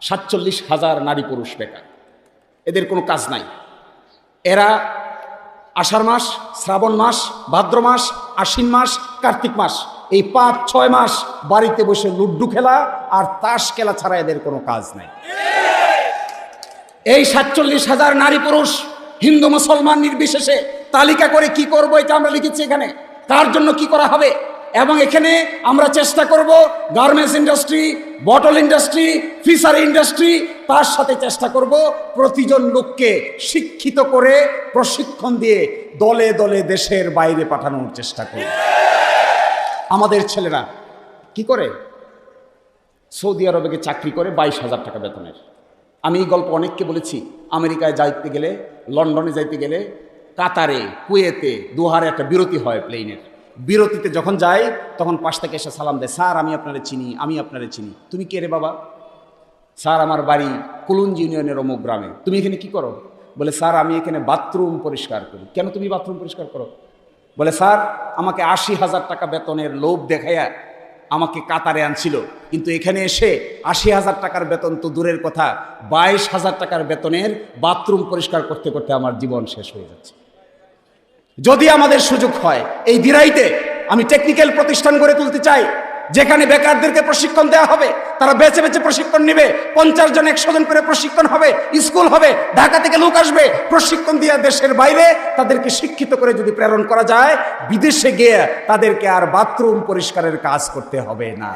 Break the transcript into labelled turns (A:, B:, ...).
A: সাতচল্লিশ হাজার নারী পুরুষ বেকার। এদের কোনো কাজ নাই। এরা আষাঢ় মাস, শ্রাবণ মাস, ভাদ্র মাস, আশ্বিন মাস, কার্তিক মাস, এই পাঁচ, ছয় মাস বাড়িতে বসে লুড্ডু খেলা আর তাস খেলা ছাড়া এদের কোনো কাজ নাই। এই সাতচল্লিশ হাজার নারী পুরুষ হিন্দু মুসলমান নির্বিশেষে তালিকা করে কি করব এটা আমরা লিখেছি এখানে। কার জন্য কি করা হবে? এবং এখানে আমরা চেষ্টা করব garments industry bottle industry fishery industry তার সাথে চেষ্টা করব প্রতিজন লোককে শিক্ষিত করে প্রশিক্ষণ দিয়ে দলে দলে দেশের বাইরে পাঠানোর চেষ্টা করব। আমাদের ছেলেরা কি করে? সৌদি আরবে চাকরি করে বাইশ হাজার টাকা বেতনের। আমি এই গল্প অনেককে বলেছি, আমেরিকায় যাইতে গেলে, লন্ডনে যাইতে গেলে, কাতারে, কুয়েতে, দুহারে একটা বিরতি হয় প্লেনের বিরতিতে যখন যাই, তখন পাশ থেকে এসে সালাম দেয়, স্যার, আমি আপনারে চিনি, আমি আপনারে চিনি। তুমি কে রে বাবা? স্যার, আমার বাড়ি কুলুঞ্জ ইউনিয়নের অমুক গ্রামে। তুমি এখানে কি করো? বলে, স্যার, আমি এখানে বাথরুম পরিষ্কার করি। কেন তুমি বাথরুম পরিষ্কার করো? বলে, স্যার, আমাকে আশি হাজার টাকা বেতনের লোভ দেখাইয়া আমাকে কাতারে আনছিল। কিন্তু এখানে এসে আশি হাজার টাকার বেতন তো দূরের কথা। বাইশ হাজার টাকার বেতনের বাথরুম পরিষ্কার করতে করতে আমার জীবন শেষ হয়ে যাচ্ছে। যদি আমাদের সুযোগ হয়, এই দিরাইতে আমি টেকনিক্যাল প্রতিষ্ঠান গড়ে তুলতে চাই, যেখানে বেকারদেরকে প্রশিক্ষণ দেওয়া হবে, তারা বেছে বেছে প্রশিক্ষণ নেবে, পঞ্চাশ জন, একশো জন করে প্রশিক্ষণ হবে, স্কুল হবে, ঢাকা থেকে লোক আসবে, প্রশিক্ষণ দিয়ে দেশের বাইরে তাদেরকে শিক্ষিত করে যদি প্রেরণ করা যায়, বিদেশে গিয়ে তাদেরকে আর বাথরুম পরিষ্কারের কাজ করতে হবে না।